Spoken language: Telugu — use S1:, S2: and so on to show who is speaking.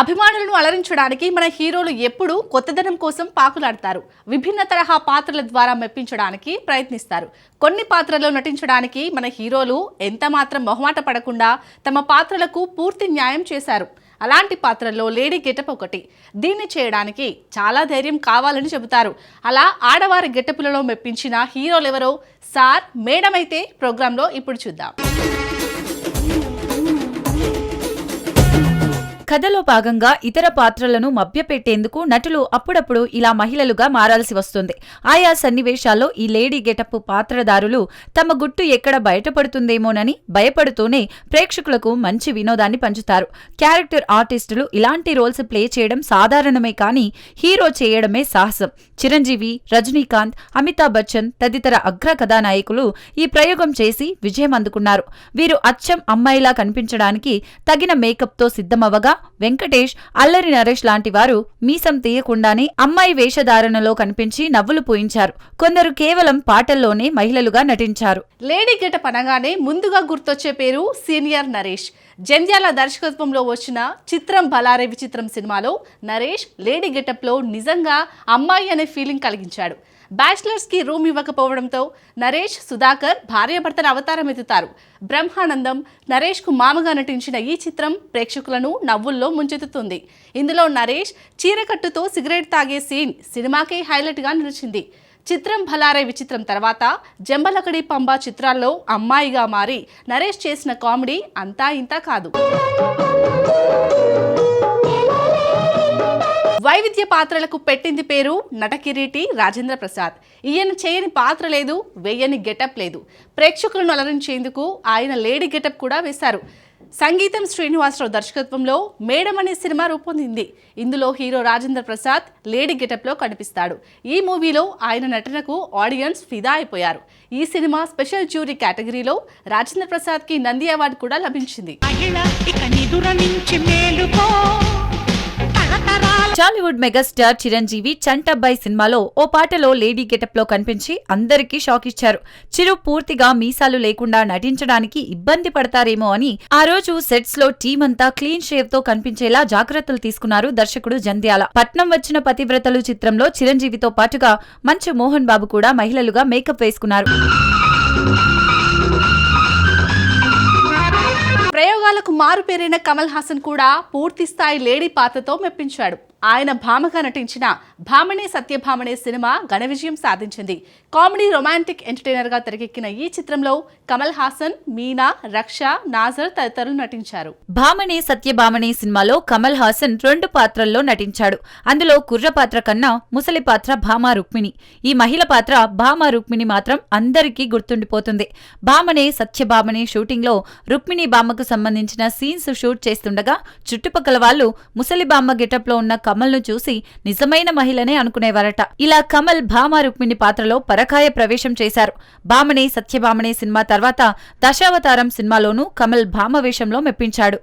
S1: అభిమానులను అలరించడానికి మన హీరోలు ఎప్పుడూ కొత్తదనం కోసం పాకులాడతారు. విభిన్న తరహా పాత్రల ద్వారా మెప్పించడానికి ప్రయత్నిస్తారు. కొన్ని పాత్రల్లో నటించడానికి మన హీరోలు ఎంత మాత్రం మొహమాట పడకుండా తమ పాత్రలకు పూర్తి న్యాయం చేశారు. అలాంటి పాత్రల్లో లేడీ గెటప్ ఒకటి. దీన్ని చేయడానికి చాలా ధైర్యం కావాలని చెబుతారు. అలా ఆడవారి గెటపులలో మెప్పించిన హీరోలు ఎవరో సార్ మేడం అయితే ప్రోగ్రాంలో ఇప్పుడు చూద్దాం.
S2: కథలో భాగంగా ఇతర పాత్రలను మభ్యపెట్టేందుకు నటులు అప్పుడప్పుడు ఇలా మహిళలుగా మారాల్సి వస్తుంది. ఆయా సన్నివేశాల్లో ఈ లేడీ గెటప్ పాత్రదారులు తమ గుట్టు ఎక్కడ బయటపడుతుందేమోనని భయపడుతూనే ప్రేక్షకులకు మంచి వినోదాన్ని పంచుతారు. క్యారెక్టర్ ఆర్టిస్టులు ఇలాంటి రోల్స్ ప్లే చేయడం సాధారణమే కానీ హీరో చేయడమే సాహసం. చిరంజీవి రజనీకాంత్ అమితాబ్ బచ్చన్ తదితర అగ్ర కథానాయకులు ఈ ప్రయోగం చేసి విజయం అందుకున్నారు. వీరు అచ్చం అమ్మాయిలా కనిపించడానికి తగిన మేకప్తో సిద్ధమవగా వెంకటేష్ అల్లరి నరేష్ లాంటి వారు మీసం తీయకుండానే అమ్మాయి వేషధారణలో కనిపించి నవ్వులు పూయించారు. కొందరు కేవలం పాటల్లోనే మహిళలుగా నటించారు.
S1: లేడీ గెటప్ అనగానే ముందుగా గుర్తొచ్చే పేరు సీనియర్ నరేష్. జంధ్యాల దర్శకత్వంలో వచ్చిన చిత్రం బలారే విచిత్రం సినిమాలో నరేష్ లేడీ గెటప్లో నిజంగా అమ్మాయి అనే ఫీలింగ్ కలిగించాడు. బ్యాచిలర్స్కి రూమ్ ఇవ్వకపోవడంతో నరేష్ సుధాకర్ భార్యాభర్తల అవతారం ఎత్తుతారు. బ్రహ్మానందం నరేష్కు మామగా నటించిన ఈ చిత్రం ప్రేక్షకులను నవ్వుల్లో ముంచెత్తుతుంది. ఇందులో నరేష్ చీరకట్టుతో సిగరెట్ తాగే సీన్ సినిమాకే హైలైట్గా నిలిచింది. చిత్రం భలారే విచిత్రం తర్వాత జంబలకడి పంబా చిత్రాల్లో అమ్మాయిగా మారి నరేష్ చేసిన కామెడీ అంతా ఇంత కాదు. వైవిధ్య పాత్రలకు పెట్టింది పేరు నటకిరీటి రాజేంద్ర ప్రసాద్. ఈయన చేయని పాత్ర లేదు వేయని గెటప్ లేదు. ప్రేక్షకులను అలరించేందుకు ఆయన లేడీ గెటప్ కూడా వేశారు. సంగీతం శ్రీనివాసరావు దర్శకత్వంలో మేడం అనే సినిమా రూపొందింది. ఇందులో హీరో రాజేంద్ర ప్రసాద్ లేడీ గెటప్లో కనిపిస్తాడు. ఈ మూవీలో ఆయన నటనకు ఆడియన్స్ ఫిదా అయిపోయారు. ఈ సినిమా స్పెషల్ జ్యూరీ కేటగిరీలో రాజేంద్ర ప్రసాద్కి నంది అవార్డు కూడా లభించింది.
S2: టాలీవుడ్ మెగాస్టార్ చిరంజీవి చంటబ్బాయి సినిమాలో ఓ పాటలో లేడీ గెటప్లో కనిపించి అందరికీ షాక్ ఇచ్చారు. చిరు పూర్తిగా మీసాలు లేకుండా నటించడానికి ఇబ్బంది పడతారేమో అని ఆ రోజు సెట్స్లో టీం అంతా క్లీన్ షేవ్తో కనిపించేలా జాగ్రత్తలు తీసుకున్నారు దర్శకుడు జంధ్యాల. పట్నం వచ్చిన పతివ్రతలు చిత్రంలో చిరంజీవితో పాటుగా మంచు మోహన్ బాబు కూడా మహిళలుగా మేకప్ వేసుకున్నారు.
S1: ప్రయోగాలకు మారుపేరైన కమల్ హాసన్ కూడా పూర్తి స్థాయి లేడీ పాత్రతో మెప్పించాడు. ఆయన భామగా నటించిన భామనే సత్యభామనే సినిమా ఘన విజయం సాధించింది. కామెడీ రొమాంటిక్ ఎంటర్టైనర్గా తెరకెక్కిన ఈ చిత్రంలో కమల్ హాసన్ మీనా రక్ష నాజర్ తదితరులు నటించారు.
S2: భామనే సత్యభామనే సినిమాలో కమల్ హాసన్ రెండు పాత్రల్లో నటించాడు. అందులో కుర్ర పాత్ర కన్నా ముసలి పాత్ర భామా రుక్మిణి. ఈ మహిళ పాత్ర భామా రుక్మిణి మాత్రం అందరికీ గుర్తుండిపోతుంది. భామనే సత్యభామనే షూటింగ్లో రుక్మిణి భామకు సంబంధించిన సంబంధించిన సీన్స్ షూట్ చేస్తుండగా చుట్టుపక్కల వాళ్ళు ముసలి బామ్మ గెటప్లో ఉన్న కమల్ను చూసి నిజమైన మహిళనే అనుకునేవారట. ఇలా కమల్ భామ రుక్మిణి పాత్రలో పరకాయ ప్రవేశం చేశారు. భామనే సత్యభామనే సినిమా తర్వాత దశావతారం సినిమాలోనూ కమల్ భామ వేషంలో మెప్పించాడు.